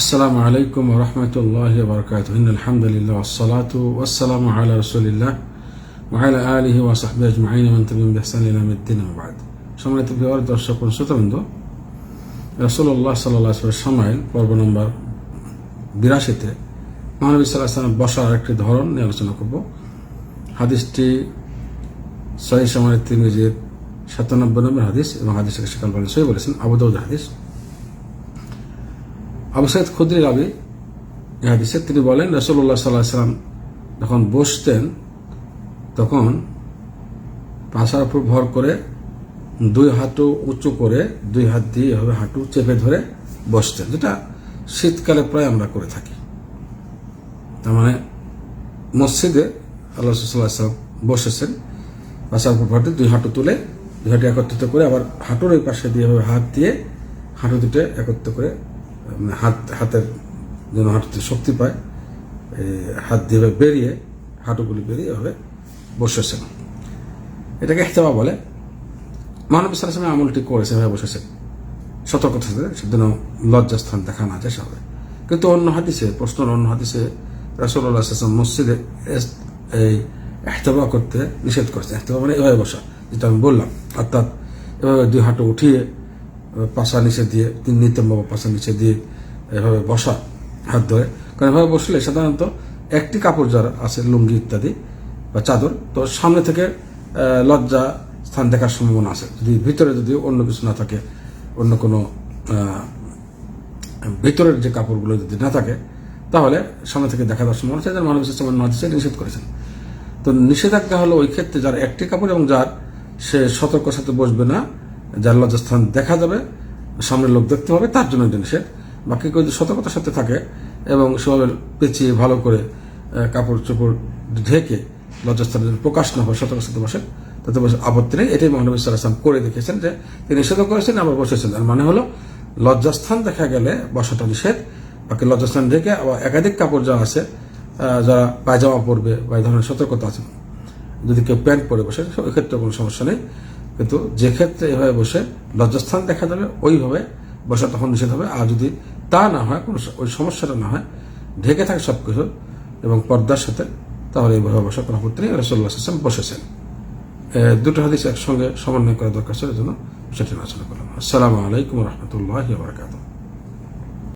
আসসালামু আলাইকুম রহমতুল্লাহ বরকাত আলহামদুলিল্লাহ আসসালাত ওয়াসালামু আলা রসুলিল্লাহ ওয়ালা আলহি ওয়াসাহবি আজমাইন। মন্তবিম বেহসান ইলামুদ্দিন আবাদ সম্মানিত বিহার দর্শক শ্রোতবৃন্দ রসুল্লাহ সাল্লাহ সময়ের পর্ব নম্বর বিরাশিতে মহানবী সাল্লাহ সালাম বসার একটি ধরন নিয়ে আলোচনা করব। হাদিসটি সহি সময়ের তিরমিজির সাতানব্বই নম্বর হাদিস এবং হাদিসকে সেখানে সহি বলেছেন আবুদাউদ হাদিস। আবু সাইদ খুদ্রি রাবি হাদিসে তিনি বলেন রসুল্লাহ সাল্লাহ সাল্লাম যখন বসতেন, তখন পাশার উপর ভর করে দুই হাঁটু উঁচু করে, দুই হাত দিয়ে এভাবে হাঁটু চেপে ধরে বসতেন। যেটা শীতকালে প্রায় আমরা করে থাকি। তার মানে মসজিদে আল্লাহ সাল্লাম বসেছেন, পাশার উপর ভর দিয়ে দুই হাঁটু তুলে, দুই হাঁটু একত্রিত করে আবার হাঁটুর ওই পাশে দিয়ে এভাবে হাত দিয়ে হাঁটু দুটো একত্রিত করে হাত, হাতের যেন হাঁটুতে শক্তি পায় হাত দিয়ে বেরিয়ে, হাঁটুগুলি বেরিয়ে এভাবে বসেছেন। এটাকে এহতেমা বলে। মানবী সালামে আমলটি করেছে এভাবে বসেছেন। সতর্কতা সাথে সেজন্য লজ্জাস্থান দেখা না যায় সবাই। কিন্তু অন্য হাদিসে প্রশ্ন অন্য হাদিসে রাসুল্লাহ আসলাম মসজিদে এই এহতেমা করতে নিষেধ করেছে এহতেমা মানে এভাবে বসা, যেটা আমি বললাম। অর্থাৎ এভাবে দুই হাঁটু উঠিয়ে পাশা নিচে দিয়ে, তিন নিতম বাবা পাশা নিচে দিয়ে এভাবে বসা হাত ধরে। কারণ এভাবে বসলে সাধারণত একটি কাপড় যার আছে লুঙ্গি ইত্যাদি বা চাদর, তো সামনে থেকে লজ্জা স্থান দেখার সম্ভাবনা আছে। যদি ভিতরে যদি অন্য কিছু না থাকে, অন্য কোনো ভিতরের যে কাপড়গুলো যদি না থাকে, তাহলে সামনে থেকে দেখা দেওয়ার সম্ভাবনা আছে। যার মানব সিস্টেমের নদিসে নিষেধ করেছেন। তো নিষেধাজ্ঞা হলো ওই ক্ষেত্রে যার একটি কাপড় এবং যার সে সতর্ক সাথে বসবে না যার লজ্জাস্থান দেখা যাবে, সামনের লোক দেখতে হবে, তার জন্য এটা নিষেধ। বাকি কেউ যদি সতর্কতার সাথে থাকে এবং সেভাবে পেঁচিয়ে ভালো করে কাপড় চোপড় ঢেকে লজ্জাস্থানে যদি প্রকাশ না হয়, সতর্ক সাথে বসে তাতে বসে আপত্তি নেই। এটাই মহানবী সাল্লাম করে দেখেছেন যে, তিনি নিষেধ করেছেন, আবার বসেছেন। আর মানে হলো, লজ্জাস্থান দেখা গেলে বসাটা নিষেধ। বাকি লজ্জাস্থান ঢেকে আবার একাধিক কাপড় যা আছে যারা পায়জামা পরবে বা এই ধরনের সতর্কতা আছে, যদি কেউ প্যান্ট পরে বসে ওই ক্ষেত্রে কোনো সমস্যা নেই। কিন্তু যে ক্ষেত্রে এভাবে বসে লজ্জাস্থান দেখা যাবে, ওইভাবে বসা তখন নিষেধ হবে। আর যদি তা না হয়, কোনো ওই সমস্যাটা না হয়, ঢেকে থাকে সব কিছু এবং পর্দার সাথে, তাহলে এইভাবে বসা কোনো আপত্তি নেই। রসল্লাহ বসেছেন। দুটো হাদিস একসঙ্গে সমন্বয় করা দরকার ছিল জন্য সেটি আলোচনা করলাম। আসসালামু আলাইকুম রহমতুল্লাহ বারকাতুহ।